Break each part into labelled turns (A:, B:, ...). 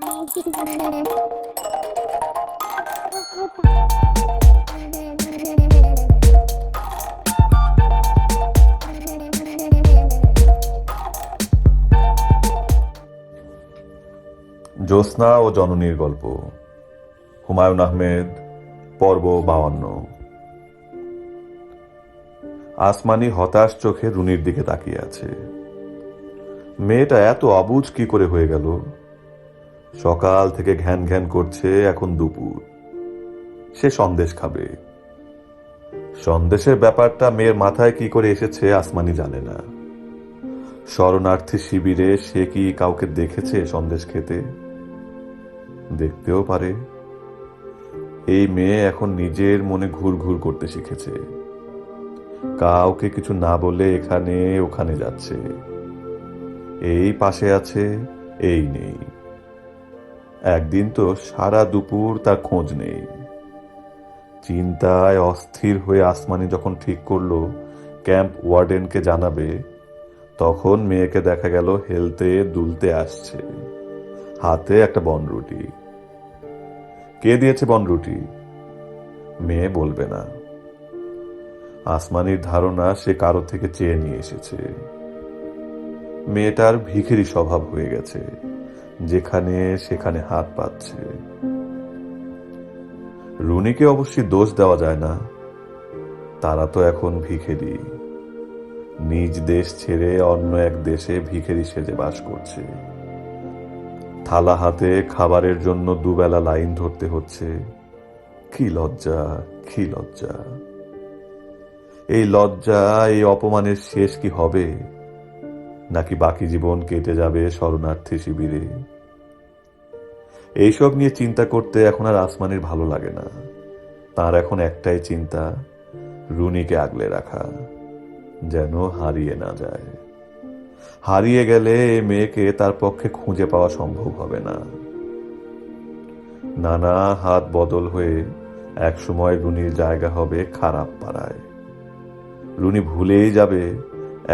A: জ্যোৎস্না ও জননীর গল্প। হুমায়ুন আহমেদ, পর্ব বাউান্ন। আসমানি হতাশ চোখে রুনির দিকে তাকিয়ে আছে। মেয়েটা এত অবুঝ কি করে হয়ে গেল? সকাল থেকে ঘ্যান ঘ্যান করছে এখন দুপুর। সে সন্দেশ খাবে। সন্দেশের ব্যাপারটা মেয়ের মাথায় কি করে এসেছে আসমানি জানে না। শরণার্থী শিবিরে সে কি কাউকে দেখেছে সন্দেশ খেতে? দেখতেও পারে। এই মেয়ে এখন নিজের মনে ঘুর ঘুর করতে শিখেছে। কাউকে কিছু না বলে এখানে ওখানে যাচ্ছে। এই পাশে আছে, এই নেই। একদিন তো সারা দুপুর তার খোঁজ নেই। চিন্তায় অস্থির হয়ে আসমানি যখন ঠিক করল, ক্যাম্প ওয়ার্ডেনকে জানাবে, তখন মেয়েকে দেখা গেল হেলতে দুলতে আসছে। হাতে একটা বনরুটি। কে দিয়েছে বনরুটি? মেয়ে বলবে না। আসমানির ধারণা সে কারও থেকে চেয়ে নিয়ে এসেছে। মেয়েটার ভিখেরি স্বভাব হয়ে গেছে। যেখানে সেখানে হাত পাচ্ছে। রুনিকে অবশ্যই দোষ দেওয়া যায় না। তারা তো এখন ভিখেরি। নিজ দেশ ছেড়ে অন্য এক দেশে ভিখেরি সেজে বাস করছে। থালা হাতে খাবারের জন্য দুবেলা লাইন ধরতে হচ্ছে। কি লজ্জা কি লজ্জা। এই লজ্জা, এই অপমানের শেষ কি হবে? নাকি বাকি জীবন কেটে যাবে শরণার্থী শিবিরে? এইসব নিয়ে চিন্তা করতে এখন আর আসমানের ভালো লাগে না। তার এখন একটাই চিন্তা, রুনিকে আগলে রাখা, যেন হারিয়ে না যায়। হারিয়ে গেলে মেয়েকে তার পক্ষে খুঁজে পাওয়া সম্ভব হবে না। নানা হাত বদল হয়ে একসময় রুনির জায়গা হবে খারাপ পাড়ায়। রুনি ভুলেই যাবে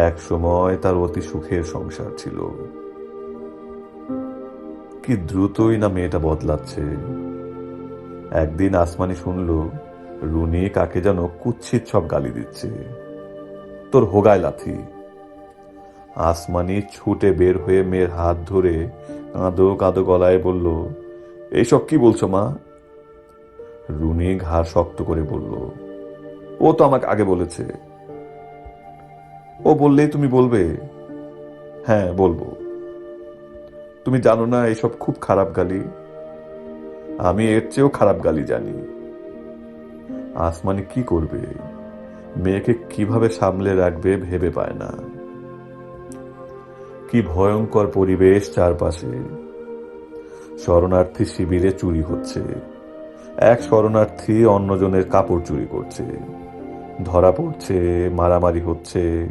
A: এক সময় তার অতি সুখের সংসার ছিল। কি দ্রুতই না মেয়েটা বদলাচ্ছে। একদিন আসমানি শুনল, রুনি কাকে যেন কুচ্ছিত সব গালি দিচ্ছে। তোর হোগায় লাথি। আসমানি ছুটে বের হয়ে মেয়ের হাত ধরে কাঁদো কাঁদো গলায় বলল, এইসব কি বলছো মা? রুনি ঘাড় শক্ত করে বলল, ও তো আমাকে আগে বলেছে। ও বললেই তুমি বলবে? হ্যাঁ বলব। তুমি জানো না, এসব খুব খারাপ গালি। আমি এর চেয়েও খারাপ গালি জানি। আসমানি কি করবে? মেয়েকে কীভাবে সামলে রাখবে ভেবে পায় না। কি ভয়ঙ্কর পরিবেশ চারপাশে। শরণার্থী শিবিরে চুরি হচ্ছে। এক শরণার্থী অন্যজনের কাপড় চুরি করছে। ধরা পড়ছে, মারামারি হচ্ছে।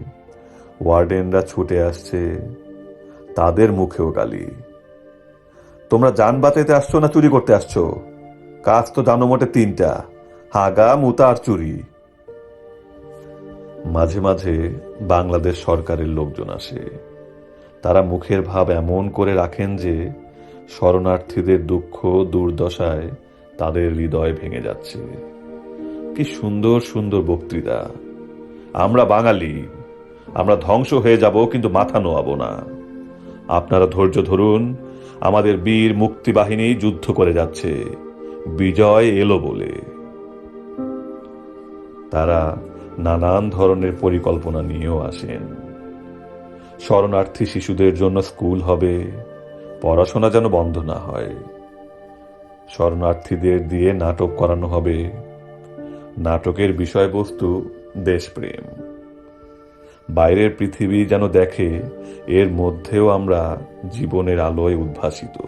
A: ওয়ার্ডেনরা ছুটে আসছে, তাদের মুখেও গালি। তোমরা যান বাঁচাইতে আসছো না চুরি করতে আসছো? কাজ তো জানো মোটে তিনটা, হাগা, মুতা আর চুরি। মাঝে মাঝে বাংলাদেশ সরকারের লোকজন আসে। তারা মুখের ভাব এমন করে রাখেন যে, শরণার্থীদের দুঃখ, দুর্দশায় তাদের হৃদয় ভেঙে যাচ্ছে। কি সুন্দর সুন্দর বক্তৃতা। আমরা বাঙালি আমরা ধ্বংস হয়ে যাব, কিন্তু মাথা নোয়াবো না। আপনারা ধৈর্য ধরুন, আমাদের বীর মুক্তি বাহিনী যুদ্ধ করে যাচ্ছে। বিজয় এলো বলে। তারা নানান ধরনের পরিকল্পনা নিয়েও আসেন। শরণার্থী শিশুদের জন্য স্কুল হবে, পড়াশোনা যেন বন্ধ না হয়। শরণার্থীদের দিয়ে নাটক করানো হবে। নাটকের বিষয়বস্তু দেশপ্রেম। বাইরের পৃথিবী যেন দেখে, এর মধ্যেও আমরা জীবনের আলোয় উদ্ভাসিত।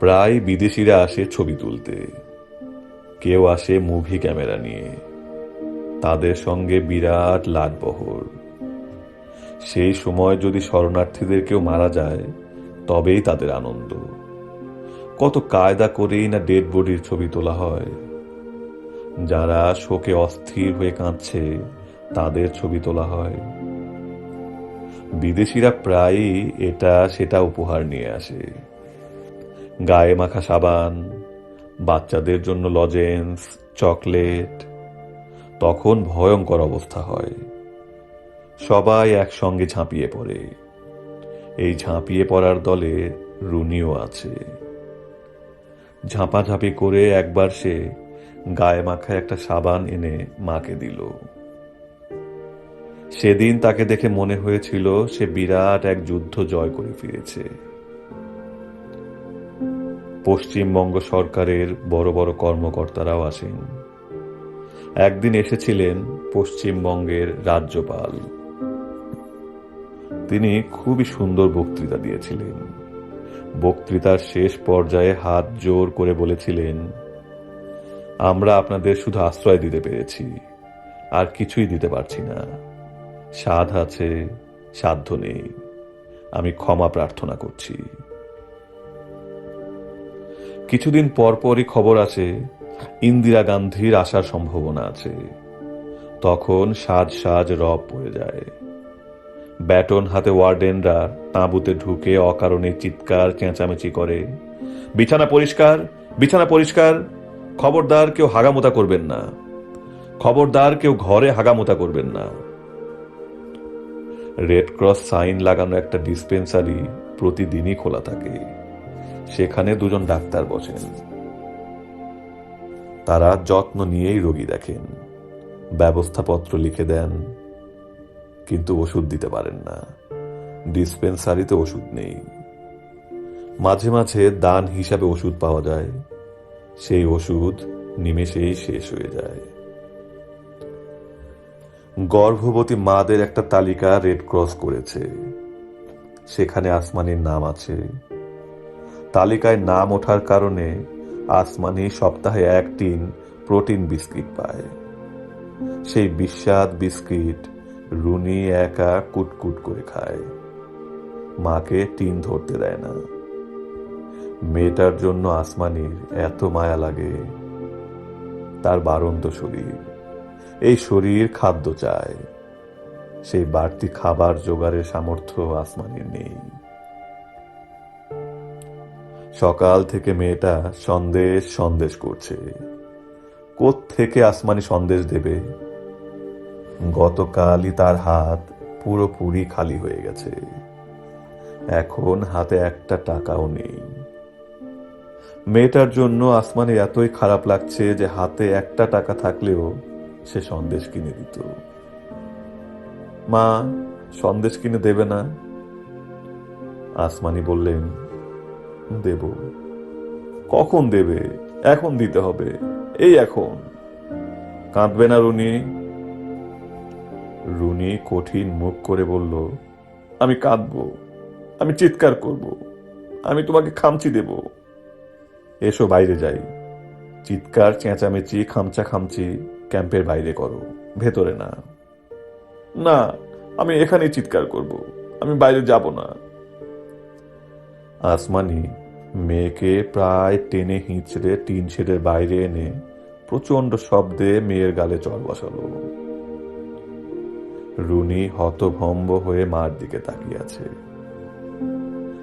A: প্রায় বিদেশিরা আসে ছবি তুলতে। কেউ আসে মুভি ক্যামেরা নিয়ে। তাদের সঙ্গে বিরাট লাটবহর। সেই সময় যদি শরণার্থীদের কেউ মারা যায়, তবেই তাদের আনন্দ। কত কায়দা করেই না ডেড বডির ছবি তোলা হয়। যারা শোকে অস্থির হয়ে কাঁদছে তাদের ছবি তোলা হয়। বিদেশিরা প্রায়ই এটা, সেটা উপহার নিয়ে আসে। গায়ে মাখা সাবান, বাচ্চাদের জন্য লজেন্স, চকলেট, তখন ভয়ঙ্কর অবস্থা হয়। সবাই একসঙ্গে ঝাঁপিয়ে পড়ে। এই ঝাঁপিয়ে পড়ার দলে রুনিও আছে। ঝাঁপাঝাঁপি করে একবার সে গায়ে মাখা একটা সাবান এনে মাকে দিল। সেদিন তাকে দেখে মনে হয়েছিল সে বিরাট এক যুদ্ধ জয় করে ফিরেছে। পশ্চিমবঙ্গ সরকারের বড় বড় কর্মকর্তারাও আসেন। একদিন এসেছিলেন পশ্চিমবঙ্গের রাজ্যপাল। তিনি খুবই সুন্দর বক্তৃতা দিয়েছিলেন। বক্তৃতার শেষ পর্যায়ে হাত জোর করে বলেছিলেন, আমরা আপনাদের শুধু আশ্রয় দিতে পেরেছি, আর কিছুই দিতে পারছি না। সাধ আছে, সাধ্য নেই। আমি ক্ষমা প্রার্থনা করছি। কিছুদিন পরপরই খবর আছে, ইন্দিরা গান্ধীর আসার সম্ভাবনা আছে। তখন সাজ সাজ রব পড়ে যায়। ব্যাটন হাতে ওয়ার্ডেনরা তাঁবুতে ঢুকে অকারণে চিৎকার, চেঁচামেচি করে, বিছানা পরিষ্কার বিছানা পরিষ্কার, খবরদার কেউ হাগামোতা করবেন না। খবরদার কেউ ঘরে হাগামোতা করবেন না। রেড ক্রস সাইন লাগানো একটা ডিসপেন্সারি প্রতিদিনই খোলা থাকে। সেখানে দুজন ডাক্তার বসেন। তারা যত্ন নিয়েই রোগী দেখেন। ব্যবস্থাপত্র লিখে দেন, কিন্তু ওষুধ দিতে পারেন না। ডিসপেন্সারিতে ওষুধ নেই। মাঝে মাঝে দান হিসাবে ওষুধ পাওয়া যায়। সেই ওষুধ নিমেষেই শেষ হয়ে যায়। গর্ভবতী মাদের একটা তালিকা রেড ক্রস করেছে। সেখানে আসমানির নাম আছে। তালিকায় নাম ওঠার কারণে আসমানি সপ্তাহে এক টিন প্রোটিন বিস্কিট পায়। সেই বিস্বাদ বিস্কিট রুনি একা কুটকুট করে খায়। মাকে টিন ধরতে দেয় না। মেয়েটার জন্য আসমানির এত মায়া লাগে। তার বারন্ত শরীর। এই শরীর খাদ্য চায়। সেই বাড়তি খাবার জোগাড়ের সামর্থ্য আসমানির নেই। সকাল থেকে মেয়েটা সন্দেশ সন্দেশ করছে। থেকে আসমানি সন্দেশ দেবে? গতকালই তার হাত পুরোপুরি খালি হয়ে গেছে। এখন হাতে একটা টাকাও নেই। মেয়েটার জন্য আসমানে এতই খারাপ লাগছে যে হাতে একটা টাকা থাকলেও সে সন্দেশ কিনে দিত। মা সন্দেশ কিনে দেবে না? আসমানি বললেন, দেব। কখন দেবে? এখন দিতে হবে। এই এখন। কাঁদবে না রুনি? রুনি কঠিন মুখ করে বলল, আমি কাঁদব, আমি চিৎকার করব, আমি তোমাকে খামচি দেব। এসো বাইরে যাই। চিৎকার, চেঁচামেচি, খামচা খামচি। ক্যাম্পের বাইরে করো, ভেতরে না। না, আমি এখানেই চিৎকার করব, আমি বাইরে যাব না। আসমানি মেয়েকে প্রায় টেনে হিঁচড়ে টিন শেডের বাইরে এনে প্রচণ্ড শব্দে মেয়ের গালে চর বসালো। রুনি হতভম্ব হয়ে মার দিকে তাকিয়ে আছে।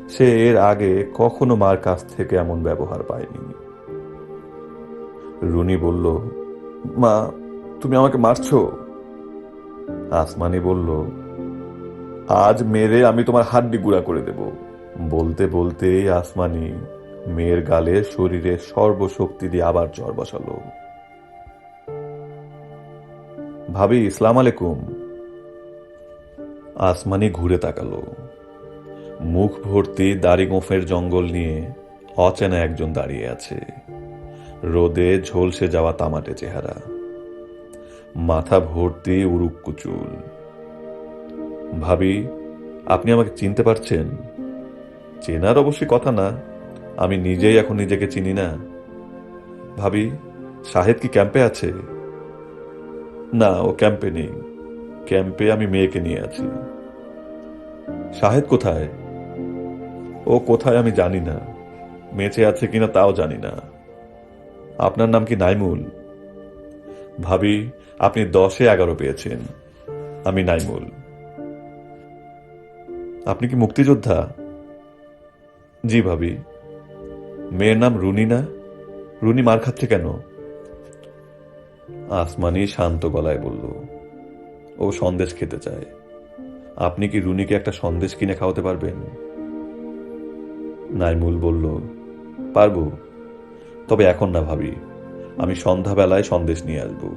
A: সে এর আগে কখনো মার কাছ থেকে এমন ব্যবহার পায়নি। রুনি বলল মা, তুমি আমাকে মারছো। আসমানি বলল, আজ মেরে আমি তোমার হাড্ডি গুঁড়া করে দেব। বলতে বলতেই আসমানি মেয়ের গালে শরীরে সর্বশক্তি দিয়ে আবার জ্বর বসালো। ভাবি, ইসলাম আলাইকুম। আসমানি ঘুরে তাকালো। মুখ ভর্তি দাড়ি গোফের জঙ্গল নিয়ে অচেনা একজন দাঁড়িয়ে আছে। রোদে ঝলসে যাওয়া তামাটে চেহারা। মাথা ভর্তি উরুক্কু চুল। ভাবি, আপনি আমাকে চিনতে পারছেন? চেনার অবশ্যই কথা না, আমি নিজেই এখন নিজেকে চিনি না। ভাবি সাহেব কি ক্যাম্পে আছে? না, ও ক্যাম্পে নেই। ক্যাম্পে আমি মেয়েকে নিয়ে আছি। শাহেদ কোথায়? ও কোথায় আমি জানি না। বেঁচে আছে কিনা তাও জানি না। আপনার নাম কি নাইমুল? ভাবি, আপনি দশে এগারো পেয়েছেন। আমি নাইমুল। আপনি কি মুক্তিযোদ্ধা? জি ভাবি। মেয়ের নাম রুনি না? রুনি মার খাচ্ছে কেন? আসমানি শান্ত গলায় বলল, ও সন্দেশ খেতে চায়। আপনি কি রুনিকে একটা সন্দেশ কিনে খাওয়াতে পারবেন? নাইমুল বলল, পারব। তবে এখন না ভাবি। আমি সন্ধ্যাবেলায় সন্দেশ নিয়ে আসব।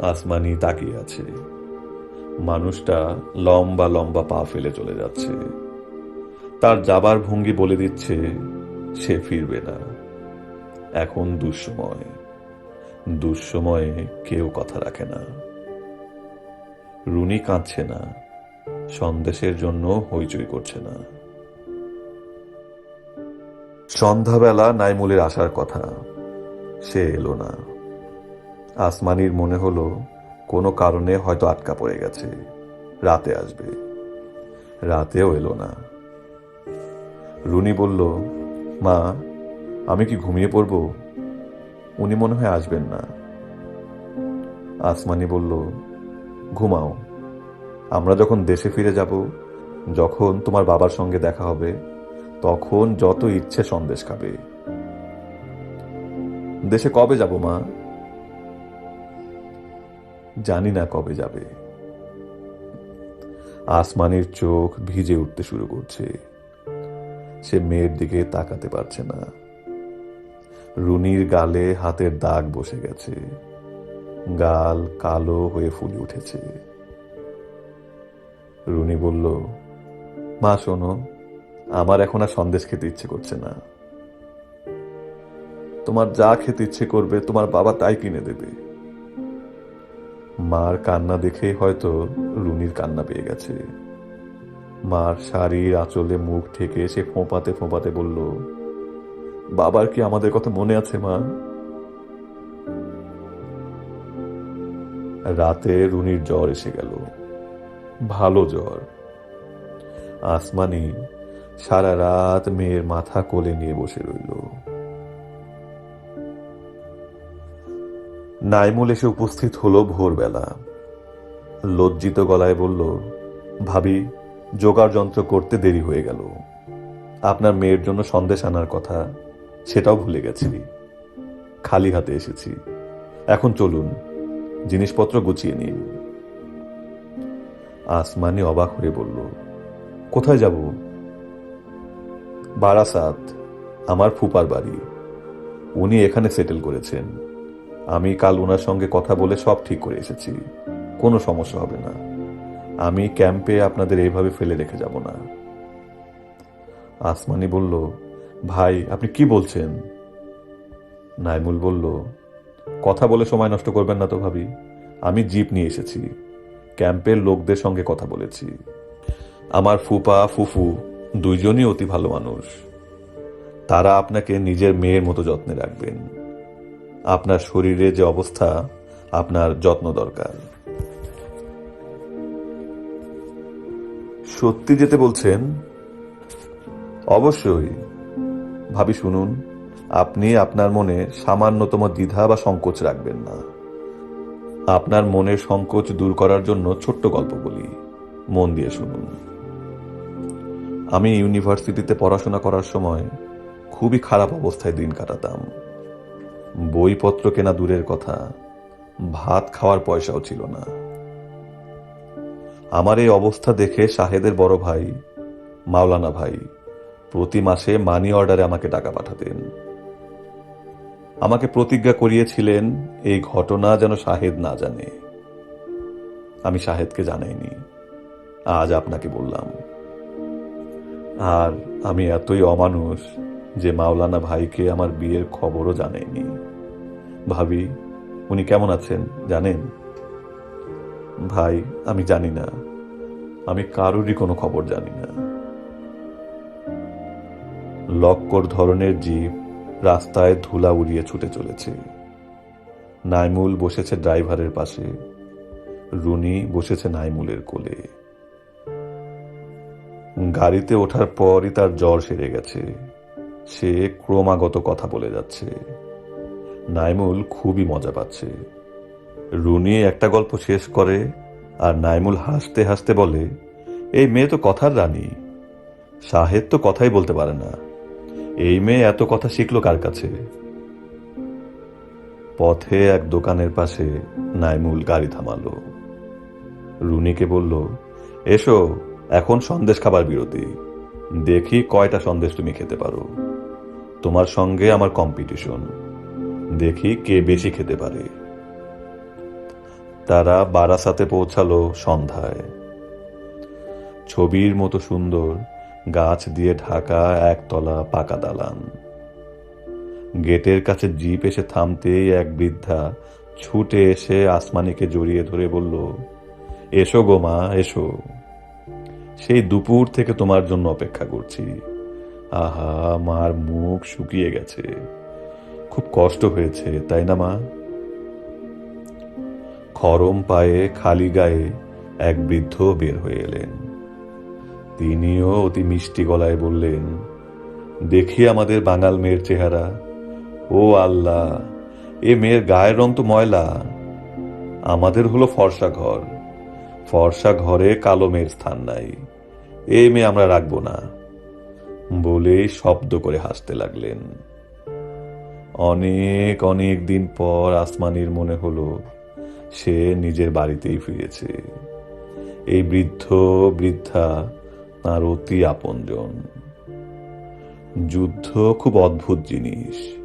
A: আসমানি তাকিয়ে আছে। মানুষটা লম্বা লম্বা পা ফেলে চলে যাচ্ছে। তার যাবার ভঙ্গি বলে দিচ্ছে, সে ফিরবে না। এখন দুঃসময়। দুঃসময়ে কেউ কথা রাখে না। রুনি কাঁদছে না। সন্দেশের জন্য হইচই করছে না। সন্ধ্যাবেলা নাইমুলের আসার কথা। সে এলো না। আসমানির মনে হলো, কোনো কারণে হয়তো আটকা পড়ে গেছে। রাতে আসবে। রাতেও এলো না। রুনি বলল, মা, আমি কি ঘুমিয়ে পড়ব? উনি মনে হয় আসবেন না। আসমানি বলল, ঘুমাও। আমরা যখন দেশে ফিরে যাব, যখন তোমার বাবার সঙ্গে দেখা হবে তখন যত ইচ্ছে সন্দেশ খাবে। দেশে কবে যাব, মা? জানি না কবে যাবে। আসমানের চোখ ভিজে উঠতে শুরু করছে। সে মেয়ের দিকে তাকাতে পারছে না। রুনির গালে হাতের দাগ বসে গেছে। গাল কালো হয়ে ফুলে উঠেছে। রুনি বলল, মা, শোনো আমার এখন আর সন্দেশ খেতে ইচ্ছে করছে না। তোমার যা খেতে ইচ্ছে করবে তোমার বাবা তাই কিনে দেবে। মার কান্না দেখে হয়তো রুনির কান্না পেয়ে গেছে। মার শাড়ির আঁচলে মুখ ঠেকে সে ফোঁপাতে ফোঁপাতে বলল, বাবার কি আমাদের কথা মনে আছে, মা? রাতে রুনির জ্বর এসে গেল। ভালো জ্বর। আসমানি সারা রাত মেয়ের মাথা কোলে নিয়ে বসে রইল। নাইমুল এসে উপস্থিত হলো ভোরবেলা। লজ্জিত গলায় বলল, ভাবি, জোগাড় যন্ত্র করতে দেরি হয়ে গেল। আপনার মেয়ের জন্য সন্দেশ আনার কথা, সেটাও ভুলে গেছি খালি হাতে এসেছি। এখন চলুন, জিনিসপত্র গুছিয়ে নিন আসমানি অবাক হয়ে বলল, কোথায় যাব? বারাসাত, আমার ফুপার বাড়ি। উনি এখানে সেটেল করেছেন। আমি কাল ওনার সঙ্গে কথা বলে সব ঠিক করে এসেছি। কোনো সমস্যা হবে না। আমি ক্যাম্পে আপনাদের এইভাবে ফেলে রেখে যাব না। আসমানি বলল, ভাই, আপনি কি বলছেন? নাইমুল বলল, কথা বলে সময় নষ্ট করবেন না তো ভাবি। আমি জিপ নিয়ে এসেছি। ক্যাম্পের লোকদের সঙ্গে কথা বলেছি। আমার ফুপা, ফুফু দুইজনই অতি ভালো মানুষ। তারা আপনাকে নিজের মেয়ের মতো যত্নে রাখবেন। আপনার শরীরে যে অবস্থা, আপনার যত্ন দরকার। সত্যি যেতে বলছেন? অবশ্যই। ভাবি, শুনুন, আপনি আপনার মনে সামান্যতম দ্বিধা বা সংকোচ রাখবেন না। আপনার মনের সংকোচ দূর করার জন্য ছোট্ট গল্প বলি। মন দিয়ে শুনুন। আমি ইউনিভার্সিটিতে পড়াশোনা করার সময় খুবই খারাপ অবস্থায় দিন কাটাতাম। বইপত্র কেনা দূরের কথা, ভাত খাওয়ার পয়সাও ছিল না। আমার এই অবস্থা দেখে শাহেদের বড় ভাই, মাওলানা ভাই, প্রতি মাসে মানি অর্ডারে আমাকে টাকা পাঠাতেন। আমাকে প্রতিজ্ঞা করিয়েছিলেন, এই ঘটনা যেন শাহেদ না জানে। আমি শাহেদকে জানাইনি। আজ আপনাকে বললাম। আর আমি এতই অমানুষ যে মাওলানা ভাইকে আমার বিয়ের খবরও জানাইনি। ভাবি, উনি কেমন আছেন, জানেন? ভাই, আমি জানি না। আমি কারোরই কোনো খবর জানি না। লক্কর ধরনের জিপ রাস্তায় ধুলা উড়িয়ে ছুটে চলেছে। নাইমুল বসেছে ড্রাইভারের পাশে। রুনি বসেছে নাইমুলের কোলে। গাড়িতে ওঠার পরই তার জ্বর সেরে গেছে। সে ক্রমাগত কথা বলে যাচ্ছে। নাইমুল খুবই মজা পাচ্ছে। রুনি একটা গল্প শেষ করে আর নাইমুল হাসতে হাসতে বলে, এই মেয়ে তো কথার রানী। শাহেদ তো কথাই বলতে পারে না। এই মেয়ে এত কথা শিখলো কার কাছে? পথে এক দোকানের পাশে নাইমুল গাড়ি থামালো। রুনিকে বলল, এসো এখন সন্দেশ খাবার বিরতি। দেখি কয়টা সন্দেশ তুমি খেতে পারো। তোমার সঙ্গে আমার কম্পিটিশন দেখি কে বেশি খেতে পারে। তারা বারাসাতে পৌঁছালো সন্ধ্যায়। ছবির মতো সুন্দর, গাছ দিয়ে ঢাকা একতলা পাকা দালান। গেটের কাছে জিপ এসে থামতেই এক বৃদ্ধা ছুটে এসে আসমানিকে জড়িয়ে ধরে বলল, এসো গো মা, এসো। সেই দুপুর থেকে তোমার জন্য অপেক্ষা করছি। আহা, মার মুখ শুকিয়ে গেছে। খুব কষ্ট হয়েছে, তাই না, মা? খরম পায়ে, খালি গায়ে এক বৃদ্ধ বের হয়ে এলেন। তিনিও অতি মিষ্টি গলায় বললেন, দেখি আমাদের বাঙাল মেয়ের চেহারা। ও আল্লাহ, এ মেয়ের গায়ের রং তো ময়লা। আমাদের হলো ফর্সা ঘর। ফর্সা ঘরে কালো মেয়ের স্থান নাই। এ মেয়ে আমরা রাখব না। বলে শব্দ করে হাসতে লাগলেন। অনেক অনেক দিন পর আসমানির মনে হলো সে নিজের বাড়িতেই ফিরেছে। এই বৃদ্ধ, বৃদ্ধা তার অতি আপনজন। যুদ্ধ খুব অদ্ভুত জিনিস।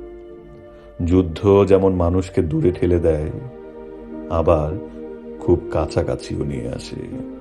A: যুদ্ধ যেমন মানুষকে দূরে ঠেলে দেয়, আবার খুব কাছাকাছিও নিয়ে আসে।